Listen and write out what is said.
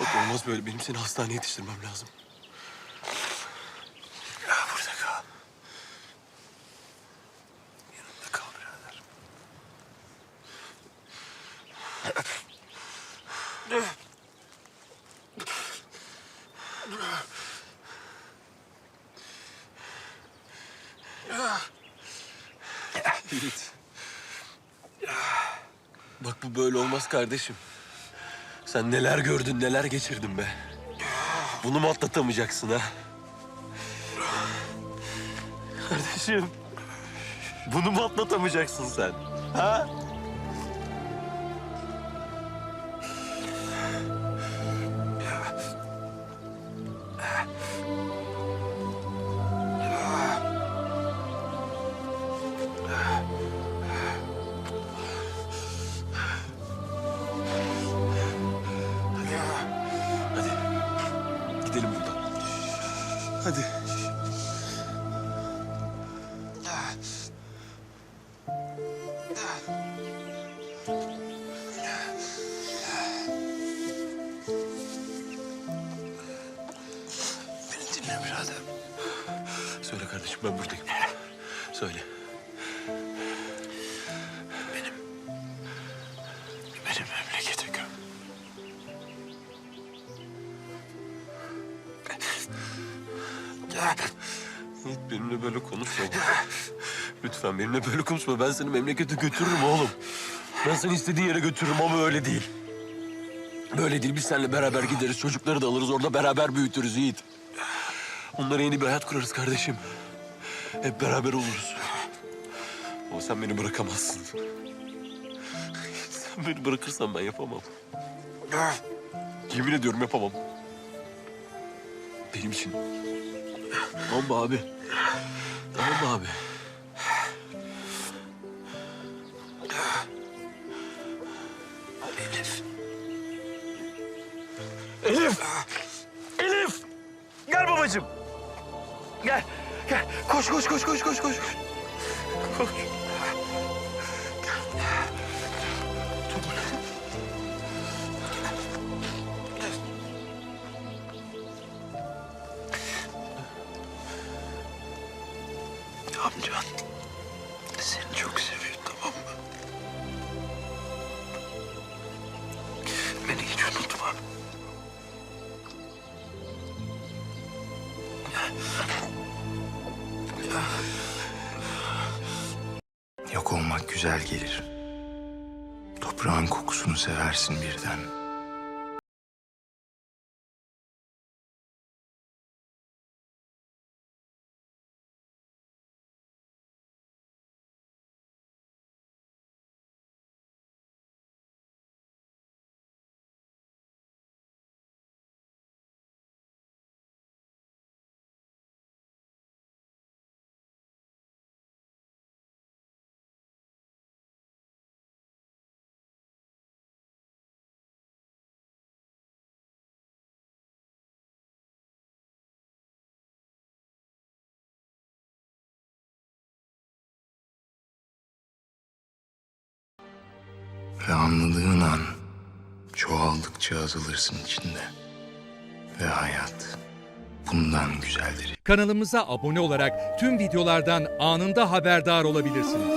Bak olmaz böyle. Benim seni hastaneye yetiştirmem lazım. Ya burada kal. Yanımda kal birader. Yiğit. Bak bu böyle olmaz kardeşim. Sen neler gördün, neler geçirdin be. Bunu mu atlatamayacaksın ha? Kardeşim. Bunu mu atlatamayacaksın sen? Ha? Hadi. Beni dinle birader. Söyle kardeşim ben buradayım. Söyle. Yiğit benimle böyle konuşma. Lütfen benimle böyle konuşma. Ben seni memlekete götürürüm oğlum. Ben seni istediğin yere götürürüm ama öyle değil. Böyle değil. Biz seninle beraber gideriz. Çocukları da alırız. Orada beraber büyütürüz Yiğit. Onlara yeni bir hayat kurarız kardeşim. Hep beraber oluruz. Ama sen beni bırakamazsın. Sen beni bırakırsan ben yapamam. Yemin ediyorum yapamam. Benim için. Tamam abi? Tamam abi? Elif. Elif! Elif! Gel babacığım. Gel. Gel. Koş koş koş koş koş koş. Koş. Amcan seni çok seviyor tamam mı? Beni hiç unutma. Yok olmak güzel gelir. Toprağın kokusunu seversin birden. Ve anladığın an çoğaldıkça azılırsın içinde. Ve hayat bundan güzeldir. Kanalımıza abone olarak tüm videolardan anında haberdar olabilirsiniz.